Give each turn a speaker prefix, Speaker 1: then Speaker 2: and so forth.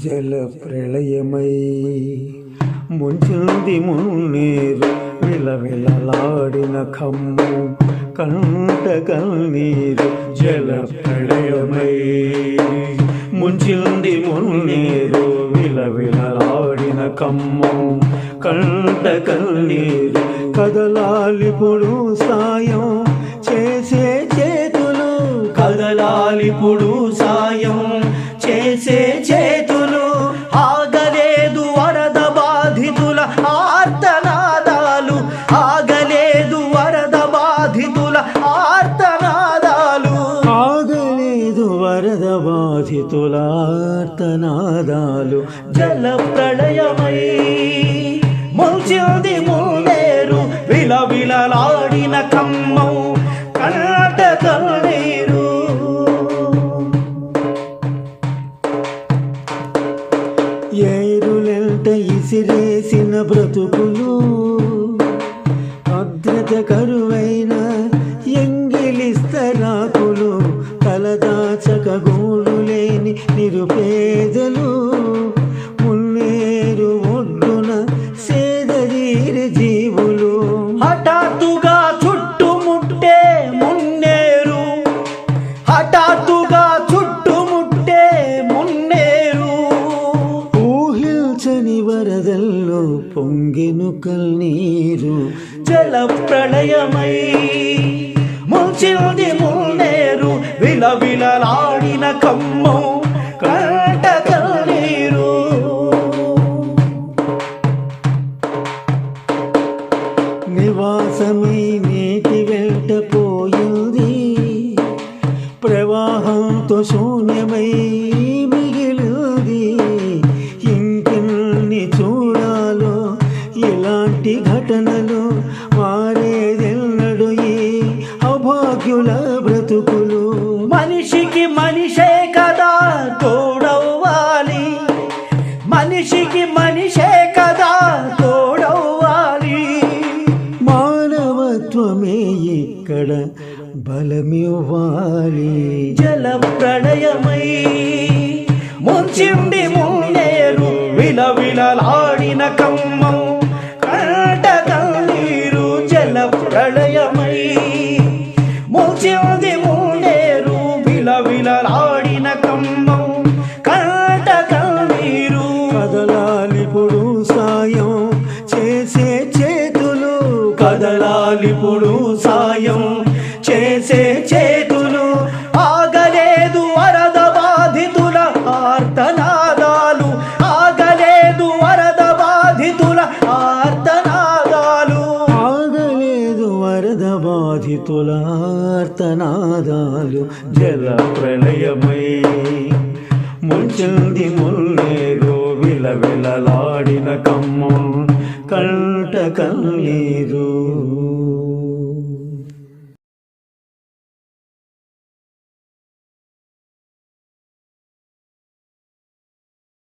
Speaker 1: జల ప్రళయమై ముంచింది మున్నేరు విలవిలలాడిన కమ్ము కంట కన్నీరు జల ప్రళయమై ముంచింది మున్నేరు విలవిలలాడిన కమ్ము కంట కన్నీరు కదలాలిపుడు సాయం చేసే చేతులు కదలాలిపుడు బాధితుల జల ప్రళయమై ముంచింది మున్నేరు విలవిలలాడిన కమ్మం కన్నట కన్నీరు ఏరులెంట ఇసిరేసిన బ్రతుకులు భద్రత కరువైన నిరుపేదలు మున్నేరు ఒడ్డున సేదరీరి జీవులు. హఠాత్తుగా చుట్టుముట్టే మున్నేరు. హఠాత్తుగా చుట్టుముట్టే మున్నేరు. ఊహించని వరదల్లో పొంగెను కన్నీరు. జల ప్రళయమై ముంచింది మున్నేరు. విలవిలలాడిన మారేదెన్నడు ఈ అభాగ్యుల బ్రతుకులు? మనిషికి మనిషే కదా తోడవ్వాలి. మనిషికి మనిషే కదా తోడవ్వాలి. మానవత్వమే ఇక్కడ బలమివ్వాలి. జల ప్రళయమై ముంచిండి మున్నేరు విలవిలలాడిన కమ్మం. కదలాలిపుడు సాయం చేసే చేతులు ఆగలేదు వరద బాధితుల ఆర్తనాదాలు. ఆగలేదు వరద బాధితుల ఆర్తనాదాలు. ఆగలేదు వరద బాధితుల ఆర్తనాదాలు. జల ప్రళయమై ముంచింది ముల్లేరు విలవిలలాడిన కమ్మం కంట కల్లీరు